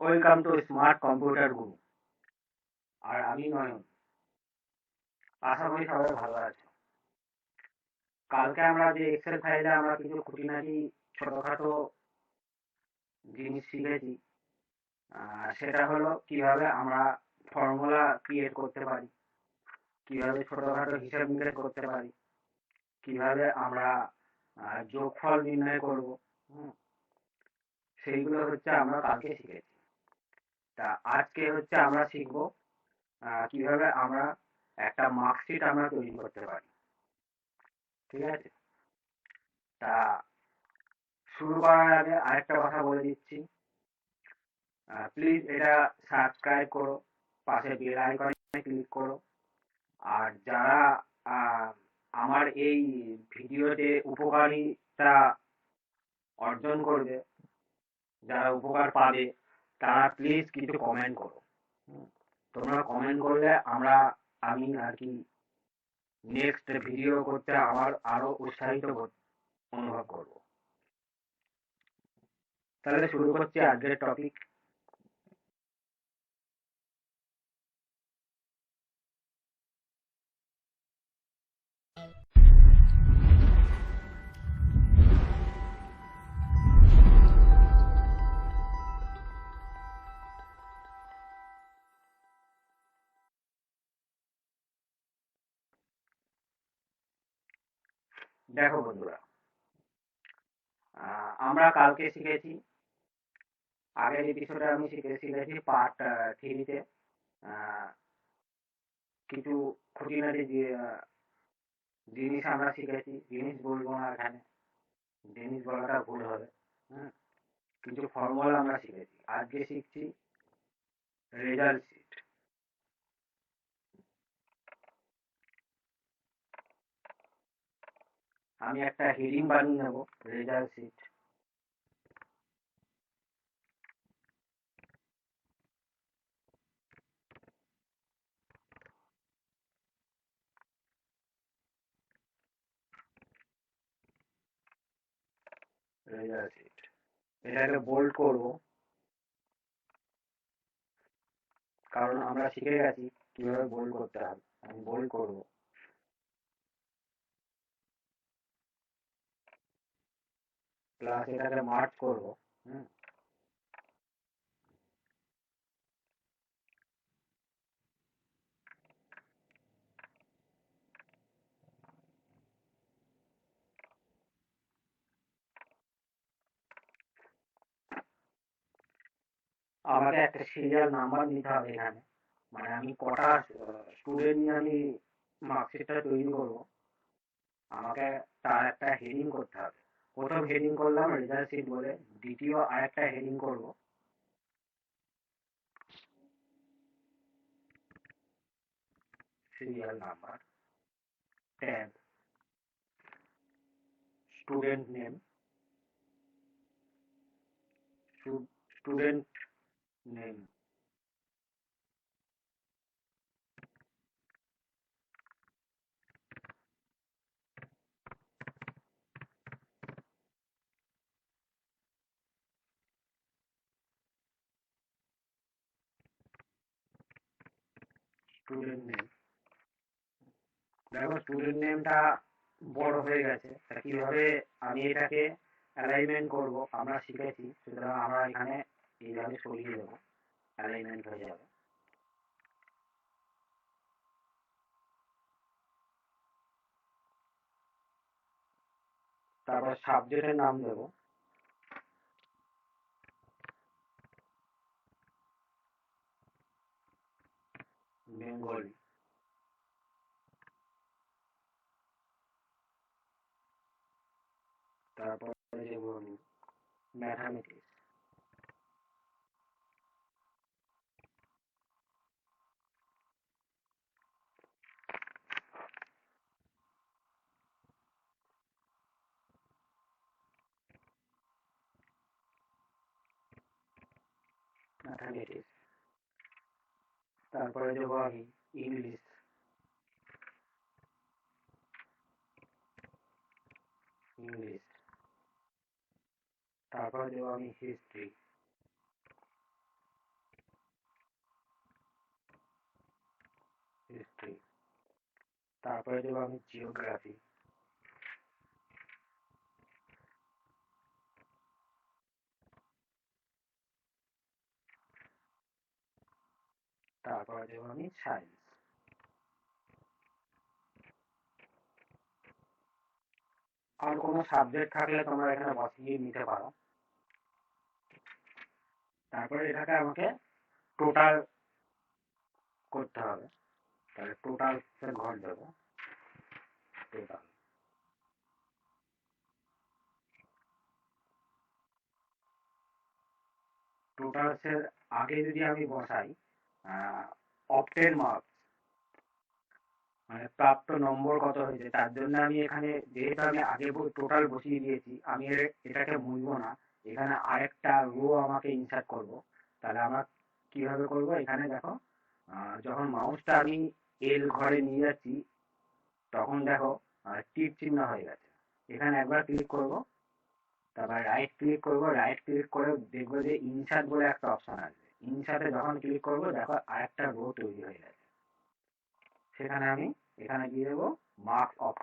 Welcome to smart computer গুরু আর আমি নয়ন। আশা করি সবাই ভালো আছে কালকে আমরা যে এক্সেল ফাইলে আমরা কিছু খুঁটিনাটি ছোটখাটো জিনিস শিখেছি সেটা হলো কীভাবে আমরা ফর্মুলা ক্রিয়েট করতে পারি, কীভাবে ছোটখাটো হিসাব নিকেশ করতে পারি, কীভাবে আমরা যোগফল নির্ণয় করব সেইগুলো হচ্ছে আমরা কালকে শিখেছি। তা আজকে হচ্ছে আমরা শিখব কীভাবে আমরা একটা মার্কশিট আমরা তৈরি করতে পারি। ঠিক আছে? তা শুরু করার আগে আরেকটা কথা বলে দিচ্ছি। প্লিজ এটা সাবস্ক্রাইব করো, পাশে বেল আইকনে ক্লিক করো। আর যারা আমার এই ভিডিওতে উপকারিতা অর্জন করবে, যারা উপকার পাবে তারা প্লিজ কিছু কমেন্ট করো। তোমরা কমেন্ট করলে আমরা, আমি আর কি নেক্সট ভিডিও করতে আমার আরও উৎসাহিত অনুভব করব। তাহলে শুরু করছি আজকের টপিক দেখো বন্ধুরা আমরা কালকে শিখেছি আগের এপিসোডে আমি শিখে শিখেছি পার্ট থ্রিতে কিছু খুঁটিনাটি জিনিস আমরা শিখেছি জিনিস বলব না এখানে জিনিস বলাটা ভুল হবে হ্যাঁ কিছু ফর্মুলা আমরা শিখেছি আজকে শিখছি রেজাল্ট শিট আমি একটা হেডিং বানিয়ে নেব রেজাল্ট শিট এটাকে বোল্ড করব। কারণ আমরা শিখে গেছি কীভাবে বোল্ড করতে হবে আমি বোল্ড করব। প্লাস এটাকে মার্চ করব, হুম। আমাকে একটা সিরিয়াল নাম্বার নিতে হবে এখানে। মানে আমি কটা স্টুডেন্ট নিয়ে আমি মার্কশিটটা তৈরি করব, আমাকে তার একটা হেডিং করতে হবে। প্রথম হেডিং করলাম রেজাল্ট শিট বলে। দ্বিতীয় আরেকটা হেডিং করব। Serial number tab student name student name student name দেখো স্টুডেন্ট নেমটা বড় হয়ে গেছে। তা কীভাবে আমি এটাকে অ্যালাইনমেন্ট করব? আমরা শিখেছি সুতরাং আমরা এখানে এইভাবে সরিয়ে দেবো। অ্যালাইনমেন্ট হয়ে যাবে। তারপর সাবজেক্টের নাম দেবো। বেঙ্গলি। তারপর যেমন ম্যাথামেটিক্স তারপরে দেবো আমি ইংলিশ। ইংলিশ। তারপরে দেবো আমি হিস্ট্রি। হিস্ট্রি। তারপরে দেবো আমি জিওগ্রাফি। তারপরে দেবো আমি সায়েন্স আর কোনো সাবজেক্ট থাকলে তোমরা এখানে বসিয়ে নিতে পারো। তারপরে এটাকে আমাকে টোটাল করতে হবে। তাহলে টোটাল ঘর দেবো। টোটাল টোটালসের আগে যদি আমি বসাই অপটেন মার্কস মানে প্রাপ্ত নম্বর কত হয়েছে? তার জন্য আমি এখানে, যেহেতু আমি আগে টোটাল বসিয়ে দিয়েছি, আমি এটাকে মুছবো না। এখানে আরেকটা রো আমাকে ইনসার্ট করব। তাহলে আমরা কীভাবে করব? এখানে দেখো যখন মাউসটা আমি এল ঘরে নিয়ে যাচ্ছি, তখন দেখো টিপ চিহ্ন হয়ে গেছে। এখানে একবার ক্লিক করব। তারপর রাইট ক্লিক করব। রাইট ক্লিক করে দেখব যে ইনসার্ট বলে একটা অপশন আসবে। ইনসার্টে যখন ক্লিক করব, দেখো আরেকটা রো তৈরি হয়ে গেছে। সেখানে আমি এখানে দিয়ে দেবো মার্কস অফ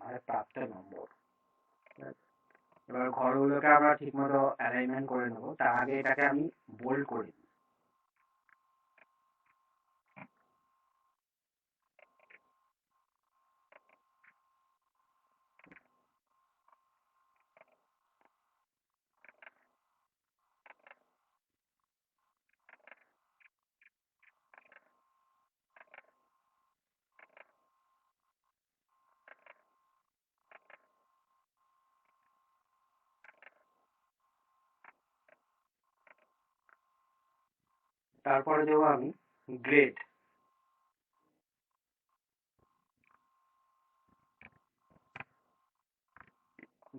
মানে প্রাপ্ত নম্বর। এবার ঘরগুলোকে আমরা ঠিকমতো অ্যালাইনমেন্ট করে নেব। তার আগে এটাকে আমি বোল্ড করে দিই তারপরে দেবো আমি গ্রেড।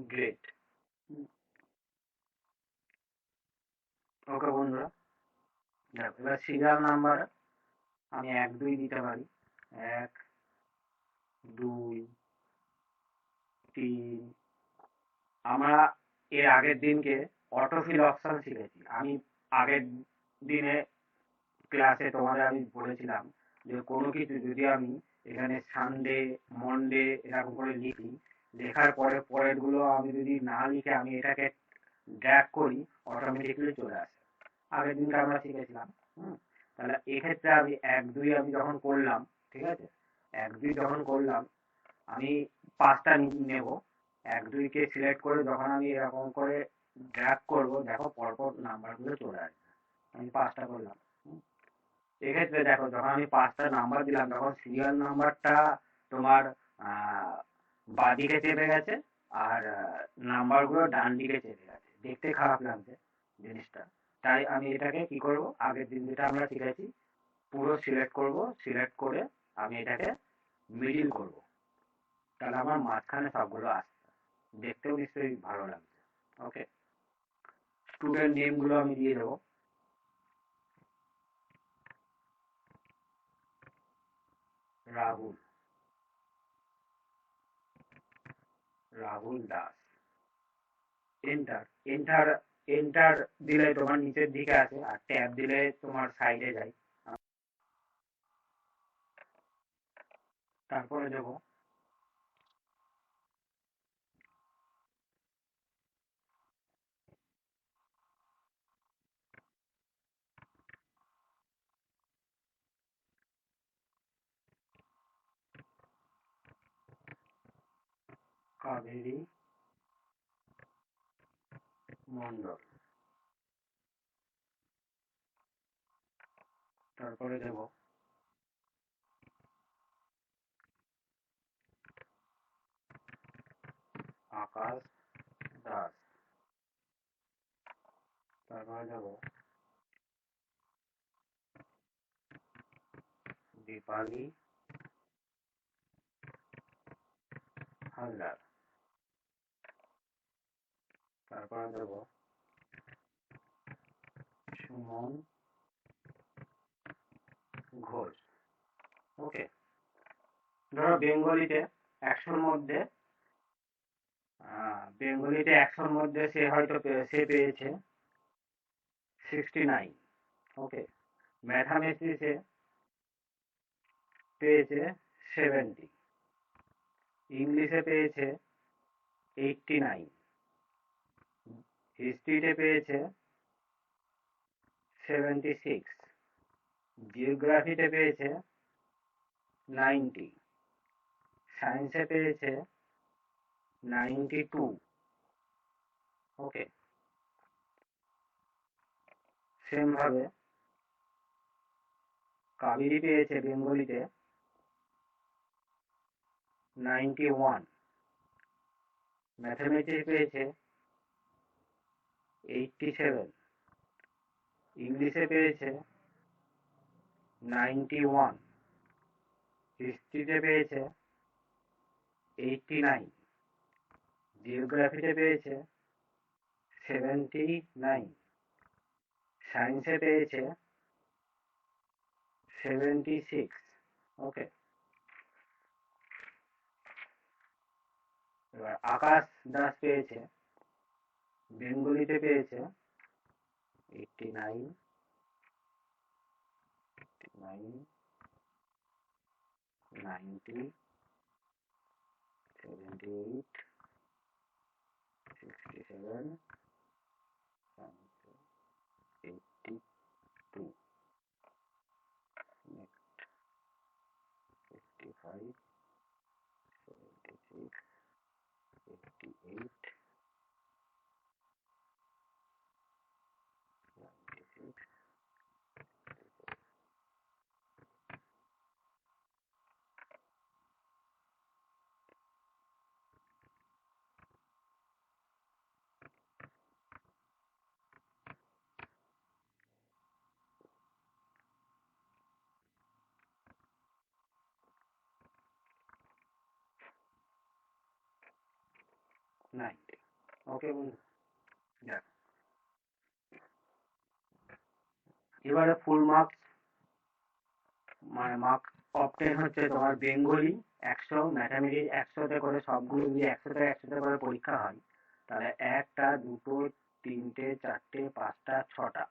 গ্রেড। ওকে বন্ধুরা, দেখো, এবার সিরিয়াল নাম্বার আমি এক দুই দিতে পারি। এক, দুই, তিন। আমরা এর আগের দিনকে অটোফিল অপশন শিখেছি। আমি আগের দিনে ক্লাসে তোমাদের আমি বলেছিলাম যে কোনো কিছু যদি আমি এখানে সানডে মন্ডে এরকম করে লিখি, লেখার পরে পরেরগুলো আমি যদি না লিখে আমি এটাকে ড্র্যাগ করি অটোমেটিকলি চলে আসে। আগের দিনকে আমরা শিখেছিলাম, হুম? তাহলে এক্ষেত্রে আমি এক দুই আমি যখন করলাম, ঠিক আছে? এক দুই যখন করলাম, আমি পাঁচটা নেব। এক দুইকে সিলেক্ট করে যখন আমি এরকম করে ড্র্যাগ করব, দেখো পরপর নাম্বারগুলো চলে আসবে। আমি পাঁচটা করলাম। এক্ষেত্রে দেখো যখন আমি পাঁচটা নাম্বার দিলাম তখন সিরিয়াল নাম্বারটা তোমার আহ, বাঁদিকে চেপে গেছে আর নাম্বারগুলো ডান দিকে চেপে গেছে। দেখতে খারাপ লাগছে জিনিসটা। তাই আমি এটাকে কি করব আগের দিন যেটা আমরা শিখেছি পুরো সিলেক্ট করব সিলেক্ট করে আমি এটাকে মিডিল করব। তাহলে আমার মাঝখানে সবগুলো আসছে। দেখতেও নিশ্চয়ই ভালো লাগছে। ওকে স্টুডেন্ট নেমগুলো আমি দিয়ে দেবো। Rahul. Rahul Das. Enter enter enter দিলে তোমার নিচের দিকে আছে আর ট্যাব দিলে তোমার সাইডে যায়। তারপরে দেবো কাবেরী মন্ডল তারপরে দেব। আকাশ দাস। তারপরে দেব। দীপালি হালদার। তারপরে দেব সুমন ঘোষ। ওকে ধরো বেঙ্গলিতে একশোর মধ্যে বেঙ্গলিতে একশোর মধ্যে সে হয়তো সে পেয়েছে সিক্সটি নাইন ওকে ম্যাথামেটিক্সে পেয়েছে সেভেন্টি ইংলিশে পেয়েছে এইটটি নাইন হিস্ট্রিতে পেয়েছে সেভেন্টি সিক্স জিওগ্রাফিতে পেয়েছে নাইনটি সায়েন্সে পেয়েছে নাইনটি টু ওকে সেমভাবে কাবেরি পেয়েছে বেঙ্গলিতে নাইনটি ওয়ান ম্যাথামেটিক্স পেয়েছে এইটটি সেভেন ইংলিশে পেয়েছে নাইনটি ওয়ান হিস্ট্রিতে পেয়েছে এইটটি নাইন জিওগ্রাফিতে পেয়েছে সেভেন্টি নাইন সায়েন্সে পেয়েছে সেভেন্টি সিক্স ওকে এবার আকাশ দাস পেয়েছে বেঙ্গলিতে পেয়েছে। Eighty nine nine ninety seventy eight sixty seven eighty two next fifty five seventy six eighty eight ninety six ninety okay বন্ধু দেখ এবারে ফুল মার্কস মানে মার্ক অপটেন হচ্ছে তোমার বেঙ্গলি একশো ম্যাথামেটিক্স একশোতে করে সবগুলো যদি একশোতে একশোতে করে পরীক্ষা হয়। তাহলে একটা দুটো তিনটে চারটে পাঁচটা ছটা।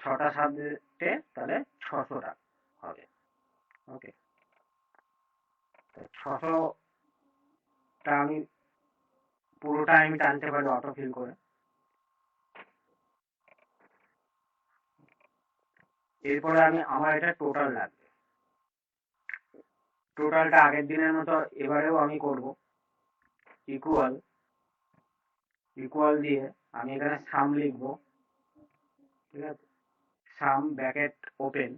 ছটা সাবজেক্টে তাহলে ছশোটা হবে। ওকে ছশোটা আমি পুরোটা আমি টানতে পারি অটো ফিল করে। এরপরে আমি আমার এটা টোটাল লাগবে। টোটালটা আগের দিনের মতো এবারেও আমি করব। ইকুয়াল ইকুয়াল দিয়ে আমি এখানে সাম লিখব। ঠিক আছে? সাম ব্যাকেট ওপেন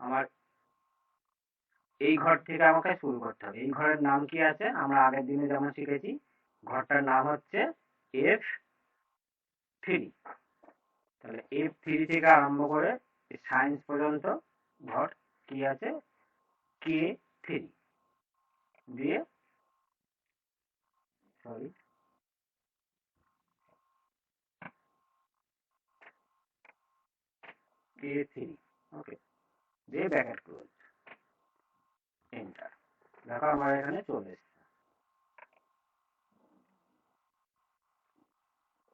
আমার এই ঘর থেকে আমাকে শুরু করতে হবে। এই ঘরের নাম কি আছে? আমরা আগের দিনে যেমন শিখেছি ঘরটার নাম হচ্ছে এফ থ্রি তাহলে এফ থ্রি থেকে আরম্ভ করে সায়েন্স পর্যন্ত ঘর কি আছে? কে থ্রি দিয়ে সরি কে থ্রি ওকে দিয়ে ব্যাকেট ক্লোজ এন্টার দেখো আমার এখানে চলে এসছে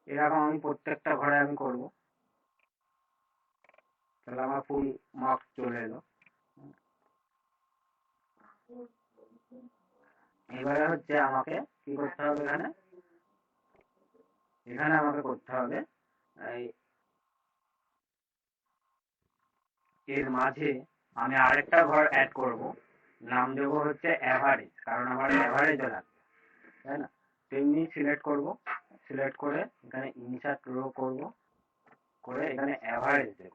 এরকম আমি প্রত্যেকটা ঘরে আমি করব। তাহলে আমার ফুল মার্কস চলে এলো। এবারে হচ্ছে আমাকে কি করতে হবে এখানে? এখানে আমাকে করতে হবে এর মাঝে আমি আরেকটা ঘর অ্যাড করব। নাম দেবো হচ্ছে অ্যাভারেজ কারণ আমার অ্যাভারেজও লাগবে, তাই না? তেমনি সিলেক্ট করব। সিলেক্ট করে এখানে ইনসার্ট রো করব। করে এখানে অ্যাভারেজ দেব।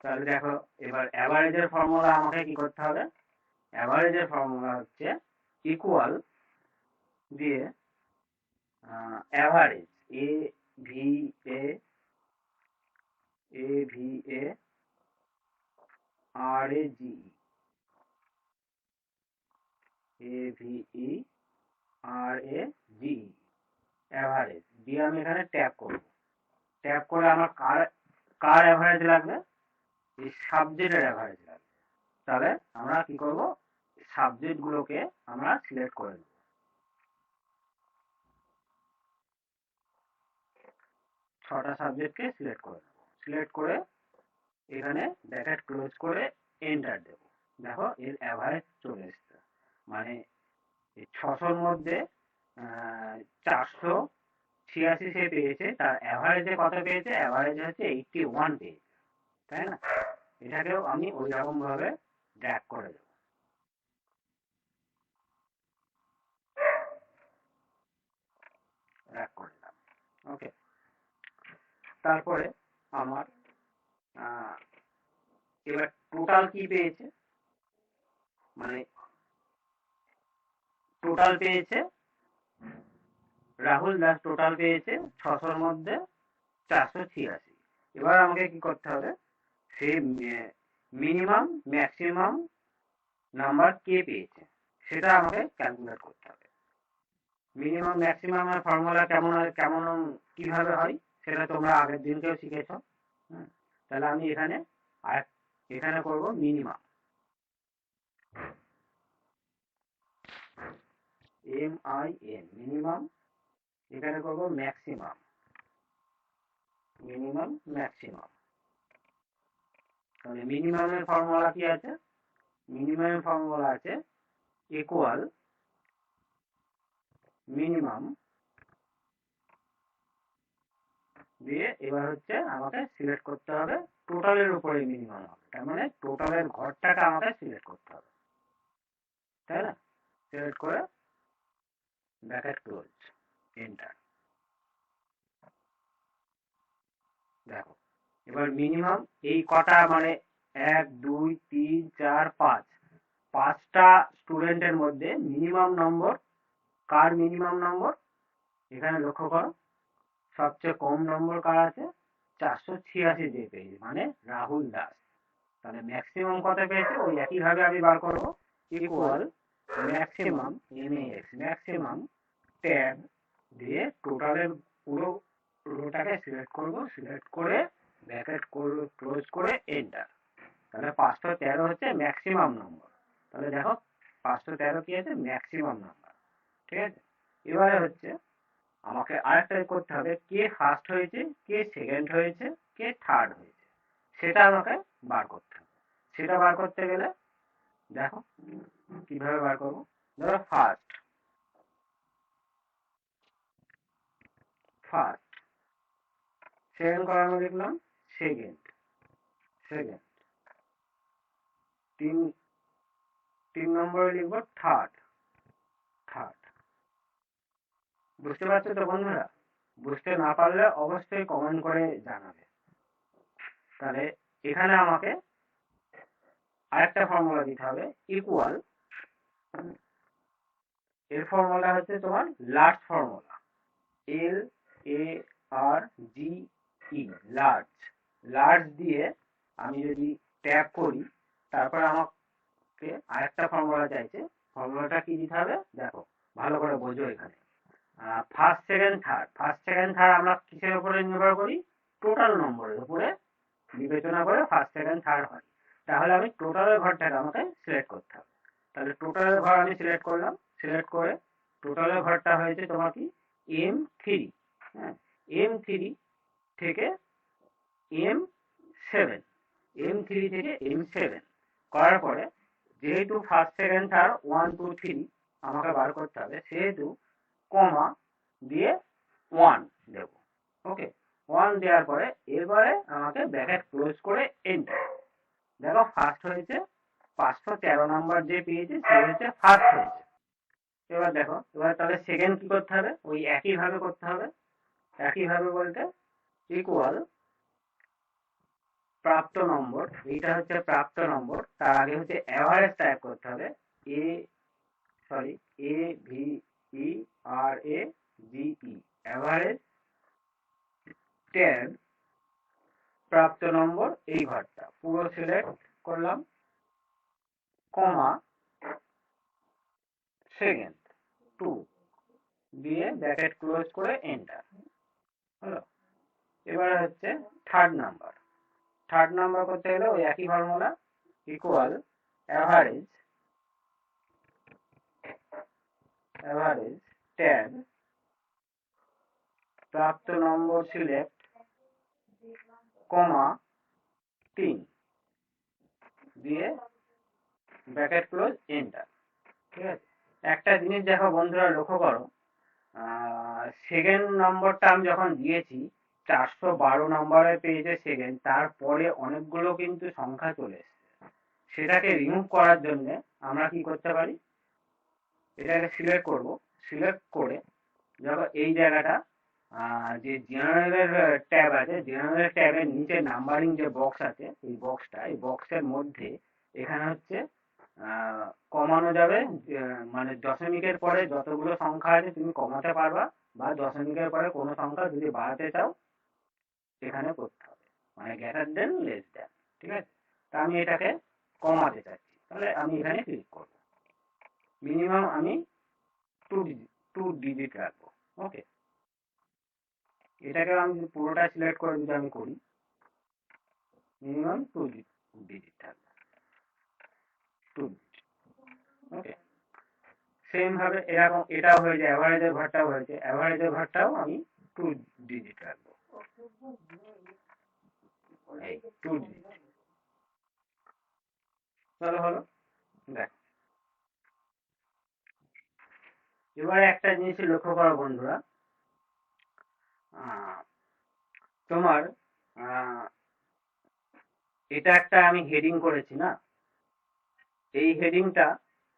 তাহলে দেখো, এবার অ্যাভারেজের ফর্মুলা আমাকে কি করতে হবে? অ্যাভারেজের ফর্মুলা হচ্ছে ইকুয়াল দিয়ে average A V A A R A R A G দিয়ে আমি এখানে ট্যাপ করব। ট্যাপ করে আমার কার কার অ্যাভারেজ লাগবে? এই সাবজেক্টের অ্যাভারেজ লাগবে। তাহলে আমরা কি করব? সাবজেক্ট গুলোকে আমরা সিলেক্ট করে নেব। ছটা সাবজেক্টকে সিলেক্ট করে নেব। সিলেক্ট করে এখানে ব্র্যাকেট ক্লোজ করে এন্টার দেব। দেখো এর অ্যাভারেজ চলে এসছে। মানে ছশোর মধ্যে চারশো ছিয়াশি সে পেয়েছে, তার অ্যাভারেজে কত পেয়েছে? অ্যাভারেজ হচ্ছে এইটটি ওয়ান পেয়েছে। তাই না? এটাকেও আমি ওই রকম ভাবে ড্র্যাগ করে দেব। ড্র্যাগ করে দিলাম। ওকে তারপরে আমার এবার টোটাল কি পেয়েছে? মানে টোটাল পেয়েছে, রাহুল দাস টোটাল পেয়েছে ছশোর মধ্যে চারশো ছিয়াশি। এবার আমাকে কি করতে হবে? সে মিনিমাম ম্যাক্সিমাম নাম্বার কে পেয়েছে? সেটা আমাকে ক্যালকুলেট করতে হবে। মিনিমাম ম্যাক্সিমামের ফর্মুলা কেমন কেমন, কীভাবে হয়? সেটা তোমরা আগের দিনকেও শিখেছ। তাহলে আমি এখানে এখানে করব minimum M I N minimum এখানে করব ম্যাক্সিমাম মিনিমাম ম্যাক্সিমাম তাহলে মিনিমামের ফর্মুলা কি আছে? মিনিমামের ফর্মুলা আছে ইকুয়াল মিনিমাম দিয়ে এবার হচ্ছে আমাকে সিলেক্ট করতে হবে টোটালের উপরে মিনিমাম হবে। তার মানে টোটালের ঘরটাকে আমাকে সিলেক্ট করতে হবে। তাই না? সিলেক্ট করে ব্র্যাকেট ক্লোজ এন্টার দেখো, এবার মিনিমাম এই কটা মানে এক, দুই, তিন, চার, পাঁচ, পাঁচটা স্টুডেন্টের মধ্যে মিনিমাম নম্বর কার মিনিমাম নম্বর এখানে লক্ষ্য করো। সবচেয়ে কম নম্বর কার আছে? চারশো ছিয়াশি যে পেয়েছে মানে রাহুল দাস। তাহলে ম্যাক্সিমাম কত পেয়েছে? ওই একইভাবে আমি বার করব। Equal maximum M X maximum tab দিয়ে টোটালের পুরো রোটাকে সিলেক্ট করব সিলেক্ট করে ব্র্যাকেট ক্লোজ করে এন্টার তাহলে পাঁচশো তেরো হচ্ছে ম্যাক্সিমাম নম্বর তাহলে দেখো, পাঁচশো তেরো কি আছে? ম্যাক্সিমাম নাম্বার ঠিক আছে? এবারে হচ্ছে আমাকে আরেকটা করতে হবে, কে ফার্স্ট হয়েছে, কে সেকেন্ড হয়েছে, কে থার্ড হয়েছে। সেটা আমাকে বার করতে হবে। সেটা বার করতে গেলে, দেখো কীভাবে বার করব। ধরো ফার্স্ট ফার্স্ট সেকেন্ড কলামে লিখলাম সেকেন্ড সেকেন্ড তিন তিন নম্বরে লিখব থার্ড বুঝতে পারছ তো বন্ধুরা? বুঝতে না পারলে অবশ্যই কমেন্ট করে জানাবে। তাহলে এখানে আমাকে আরেকটা ফর্মুলা দিতে হবে ইকুয়াল এর ফর্মুলা হচ্ছে তোমার large formula L A R G E large large দিয়ে আমি যদি ট্যাপ করি, তারপরে আমাকে আরেকটা ফর্মুলা চাইছে। ফর্মুলাটা কি দিতে হবে? দেখো, ভালো করে বোঝো এখানে। First second third first second third আমরা কিসের উপরে নির্ভর করি? টোটাল নম্বরের উপরে বিবেচনা করে ফার্স্ট সেকেন্ড থার্ড হয়। তাহলে আমি টোটালের ঘরটাকে আমাকে সিলেক্ট করতে হবে। তাহলে টোটালের ঘর আমি সিলেক্ট করলাম। সিলেক্ট করে টোটালের ঘরটা হয়েছে তোমার কি? এম থ্রি হ্যাঁ এম থ্রি থেকে এম সেভেন এম থ্রি থেকে এম সেভেন করার পরে যেহেতু first second third one two three আমাকে বার করতে হবে, সেহেতু কমা দিয়ে ওয়ান দেব। ওকে ওয়ান দেওয়ার পরে এবারে আমাকে ব্র্যাকেট ক্লোজ করে এন্টার দেখো ফার্স্ট হয়েছে পাঁচশো তেরো নাম্বার যে পেয়েছে, সে হচ্ছে ফার্স্ট হয়েছে। এবার দেখো, এবার তাহলে সেকেন্ড কি করতে হবে? ওই একইভাবে করতে হবে। একইভাবে বলতে ইকুয়াল প্রাপ্ত নম্বর, এইটা হচ্ছে প্রাপ্ত নম্বর, তার আগে হচ্ছে অ্যাভারেজ টাইপ করতে হবে। A sorry A V average tab প্রাপ্ত নম্বর এই ঘরটা পুরো সিলেক্ট করলাম কমা সেকেন্ড টু দিয়ে ব্র্যাকেট ক্লোজ করে এন্টার এবার হচ্ছে থার্ড নাম্বার থার্ড নাম্বার করতে গেলে ওই একই formula equal average average tab প্রাপ্ত নম্বর সিলেক্ট, কমা তিন। দিয়ে ব্র্যাকেট ক্লোজ, এন্টার। ঠিক আছে? একটা জিনিস দেখো বন্ধুরা, লক্ষ্য করো। সেকেন্ড নম্বরটা আমি যখন দিয়েছি, চারশো বারো নম্বরের পেজে সেকেন্ড তারপরে অনেকগুলো কিন্তু সংখ্যা চলে এসছে। সেটাকে রিমুভ করার জন্য আমরা কি করতে পারি? এটাকে সিলেক্ট করব। সিলেক্ট করে যখন এই জায়গাটা যে জেনারেলের ট্যাব আছে জেনারেল ট্যাবের নিচে নাম্বারিং যে বক্স আছে, এই বক্সটা এই বক্সের মধ্যে এখানে হচ্ছে কমানো যাবে মানে দশমিকের পরে যতগুলো সংখ্যা আছে তুমি কমাতে পারবা, বা দশমিকের পরে কোনো সংখ্যা যদি বাড়াতে চাও এখানে করতে হবে। মানে গ্রেটার দেন লেস দেন ঠিক আছে? তা আমি এটাকে কমাতে চাচ্ছি। তাহলে আমি এখানে ক্লিক করব। মিনিমাম আমি টু টু ডিজিট রাখব ওকে এটাকে আমি যদি পুরোটা সিলেক্ট করে যদি আমি করি মিনিমাম টু ডিজিট থাকবে। টু ওকে সেম ভাবে এরকম এটাও হয়েছে অ্যাভারেজের ঘরটাও হয়েছে অ্যাভারেজের ঘরটাও আমি টু ডিজিট রাখব। এই টু ডিজিট তাহলে হলো, দেখ। এবারে একটা জিনিস লক্ষ্য করো বন্ধুরা। তোমার এটা একটা আমি হেডিং করেছি না? এই হেডিংটা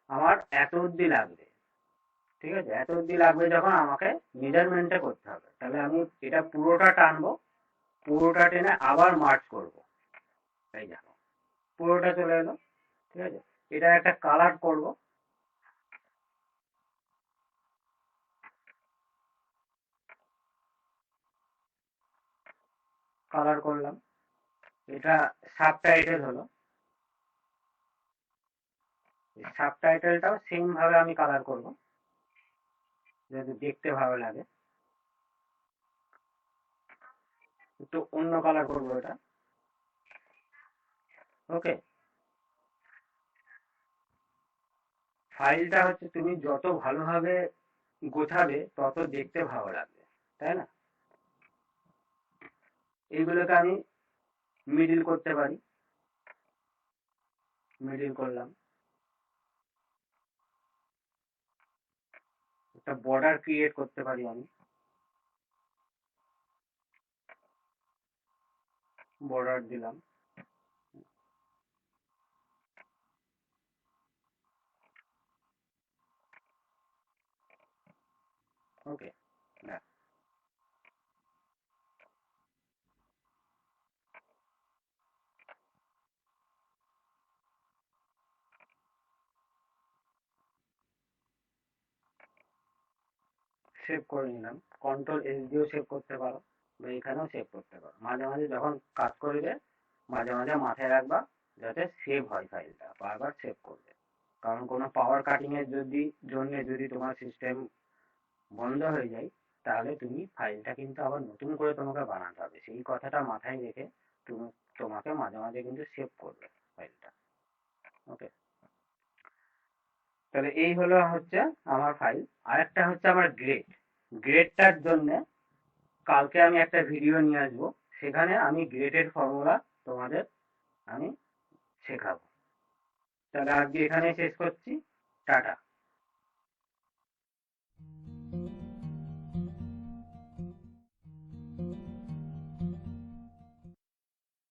আমার এত অব্দি লাগবে। ঠিক আছে? এত অব্দি লাগবে যখন আমাকে মেজারমেন্টে করতে হবে। তাহলে আমি এটা পুরোটা টানবো, পুরোটা টেনে আবার মার্চ করব। এই দেখো, পুরোটা চলে এলো। ঠিক আছে? এটা একটা কালার করব। কালার করলাম। এটা সাব টাইটেল হলো সাব টাইটেলটাও সেম ভাবে আমি কালার করব। যাতে দেখতে ভালো লাগে। একটু অন্য কালার করব এটা। ওকে ফাইলটা হচ্ছে তুমি যত ভালোভাবে গোছাবে, তত দেখতে ভালো লাগবে। তাই না? এইগুলোকে আমি মিডিল করতে পারি। মিডিল করলাম। একটা বর্ডার ক্রিয়েট করতে পারি আমি। বর্ডার দিলাম। ওকে সেভ করে নিলাম। কন্ট্রোল এস দিয়েও সেভ করতে পারো বা এখানেও সেভ করতে পারো। মাঝে মাঝে যখন কাজ করবে, মাঝে মাঝে মাথায় রাখবা যাতে সেভ হয় ফাইলটা বারবার সেভ করবে। কারণ কোনো পাওয়ার কাটিং এর যদি জন্য যদি তোমার সিস্টেম বন্ধ হয়ে যায়, তাহলে তুমি ফাইলটা কিন্তু আবার নতুন করে তোমাকে বানাতে হবে। সেই কথাটা মাথায় রেখে তুমি তোমাকে মাঝে মাঝে কিন্তু সেভ করবে ফাইলটা ওকে তাহলে এই হলো হচ্ছে আমার ফাইল আর একটা হচ্ছে আমার গ্রেড গ্রেডটার জন্য কালকে আমি একটা ভিডিও নিয়ে আসব। সেখানে আমি গ্রেডের ফর্মুলা তোমাদের আমি শেখাবো। তাহলে আজকে এখানে শেষ করছি। টাটা।